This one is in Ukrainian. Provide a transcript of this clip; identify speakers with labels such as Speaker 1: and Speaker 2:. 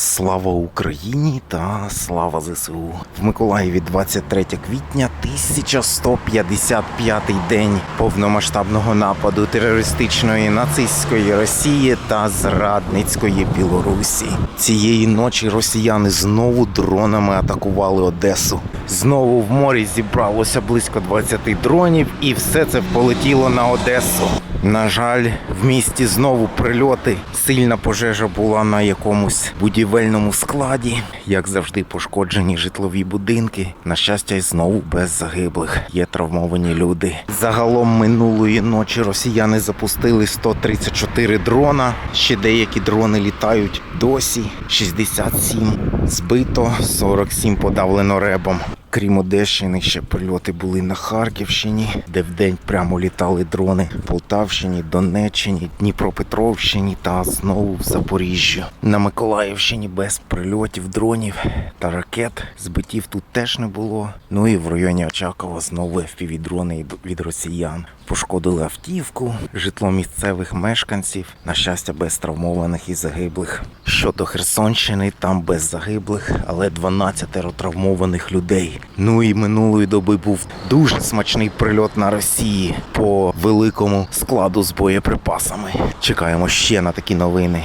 Speaker 1: Слава Україні та слава ЗСУ. В Миколаєві 23 квітня 1155 день повномасштабного нападу терористичної нацистської Росії та зрадницької Білорусі. Цієї ночі росіяни знову дронами атакували Одесу. Знову в морі зібралося близько 20 дронів, і все це полетіло на Одесу. На жаль, в місті знову прильоти. Сильна пожежа була на якомусь будівельному складі. Як завжди, пошкоджені житлові будинки. На щастя, й знову без загиблих. Є травмовані люди. Загалом минулої ночі росіяни запустили 134 дрона. Ще деякі дрони літають досі. 67 збито, 47 подавлено ребом. Крім Одещини, ще прильоти були на Харківщині, де вдень прямо літали дрони, Полтавщині, Донеччині, Дніпропетровщині та знову в Запоріжжі. На Миколаївщині без прильотів дронів та ракет. Збиттів тут теж не було. Ну і в районі Очакова знову FPV-дрони від росіян. Пошкодили автівку, житло місцевих мешканців, на щастя, без травмованих і загиблих. Щодо Херсонщини, там без загиблих, але 12 травмованих людей. Ну і минулої доби був дуже смачний прильот на Росії по великому складу з боєприпасами. Чекаємо ще на такі новини.